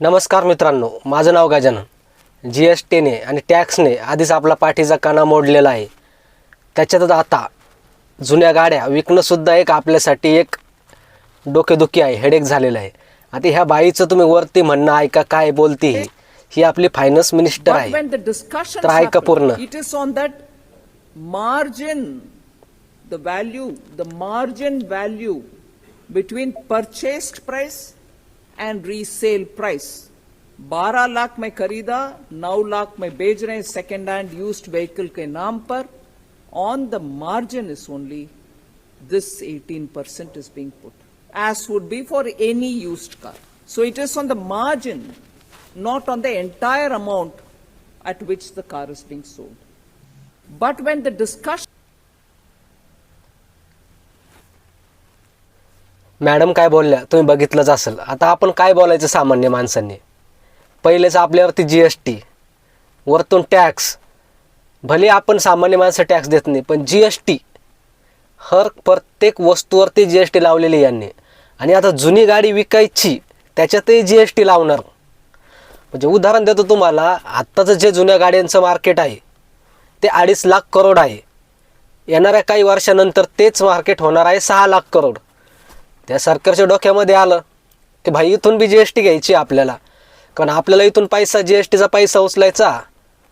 नमस्कार मित्रांनो माझं नाव गजानन. जी एस टीने आणि टॅक्सने आधीच आपला पाठीचा कणा मोडलेला आहे. त्याच्यातच आता जुन्या गाड्या विकणंसुद्धा एक आपल्यासाठी एक डोकेदुखी आहे हेडेक झालेलं आहे. आता ह्या बाईचं तुम्ही वरती म्हणणं ऐका काय बोलती ही? ही आपली फायनान्स मिनिस्टर आहे. तर ऐका पूर्ण. it is on that margin, the value, the margin value between purchased price and resale price. 12 lakh में खरीदा 9 लाख में बेच रहे हैं सेकेंड हैंड यूज्ड व्हीकल के नाम पर on the margin is only this 18% is being put, as would be for any used car. So it is on the margin, not on the entire amount at which the car is being sold. But when the discussion madam काय बोलल्या? तुम्ही बघितलंच असेल. आता आपण काय बोलायचं सामान्य माणसांनी? पहिलेच आपल्यावरती जी एस टी वरतून टॅक्स भले आपण सामान्य माणसं टॅक्स देत नाही पण जी एस टी हर प्रत्येक वस्तूवरती जी एस टी लावलेली यांनी. आणि आता जुनी गाडी विकायची त्याच्यातही जी एस टी लावणार. म्हणजे उदाहरण देतो तुम्हाला आत्ताचं जे जुन्या गाड्यांचं मार्केट आहे ते अडीच लाख करोड आहे. येणाऱ्या काही वर्षानंतर तेच मार्केट होणार आहे सहा लाख करोड. त्या सरकारच्या डोक्यामध्ये आलं की भाई इथून बी जी एस टी घ्यायची आहे आपल्याला. कारण आपल्याला इथून पैसा जी एस टीचा पैसा उचलायचा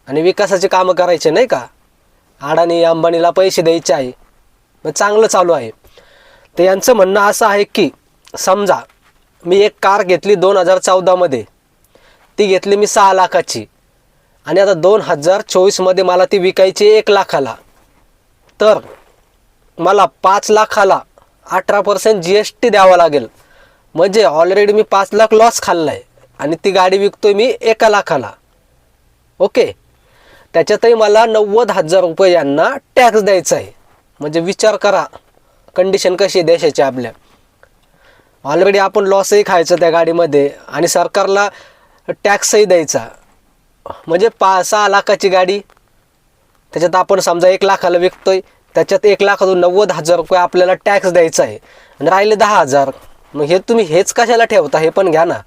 आणि विकासाचे कामं करायचे नाही का? अडाणी अंबानीला पैसे द्यायचे आहे. मग चांगलं चालू आहे. तर यांचं म्हणणं असं आहे की समजा मी एक कार घेतली दोन हजार चौदामध्ये ती घेतली मी सहा लाखाची. आणि आता दोन हजार चोवीसमध्ये मला ती विकायची एक लाखाला. तर मला पाच लाखाला अठरा पर्सेंट जी एस टी द्यावा लागेल. म्हणजे ऑलरेडी मी पाच लाख लॉस खाल्ला आहे आणि ती गाडी विकतोय मी एका लाखाला. ओके? त्याच्यातही मला नव्वद हजार रुपये यांना टॅक्स द्यायचा आहे म्हणजे विचार करा कंडिशन कशी आहे देशाची आपल्या. ऑलरेडी आपण लॉसही खायचं त्या गाडीमध्ये आणि सरकारला टॅक्सही द्यायचा. म्हणजे पा सहा लाखाची गाडी. त्याच्यात आपण समजा एक लाखाला विकतोय त्याच्यात एक लाखातून नव्वद हजार रुपये आपल्याला टॅक्स द्यायचा आहे. आणि राहिले दहा हजार. मग हे तुम्ही हेच कशाला ठेवता? हे पण घ्या ना.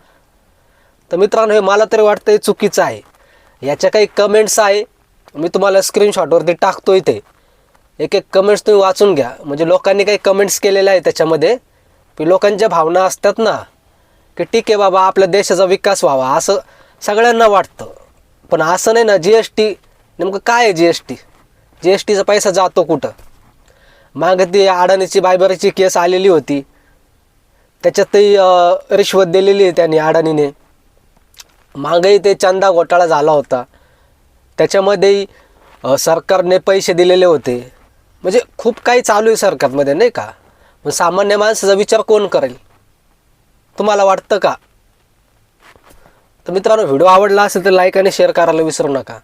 तर मित्रांनो हे मला तरी वाटतं हे चुकीचं आहे. याच्या काही कमेंट्स आहे. मी तुम्हाला स्क्रीनशॉटवरती टाकतो इथे. एक एक कमेंट्स तुम्ही वाचून घ्या. म्हणजे लोकांनी काही कमेंट्स केलेल्या आहे त्याच्यामध्ये. की लोकांच्या भावना असतात ना की ठीक आहे बाबा आपल्या देशाचा विकास व्हावा. असं सगळ्यांना वाटतं. पण असं नाही ना जी एस टी नेमकं काय आहे G S T G S टीचा पैसा जातो कुठं? मागं ती अडाणीची बायबराची केस आलेली होती. त्याच्यातही रिश्वत दिलेली आहे त्यांनी अडाणीने. मागंही ते चंदा घोटाळा झाला होता. त्याच्यामध्येही सरकारने पैसे दिलेले होते. म्हणजे खूप काही चालू आहे सरकारमध्ये नाही का? पण सामान्य माणसाचा विचार कोण करेल? तुम्हाला वाटतं का? तर मित्रांनो व्हिडिओ आवडला असेल तर लाईक आणि शेअर करायला विसरू नका.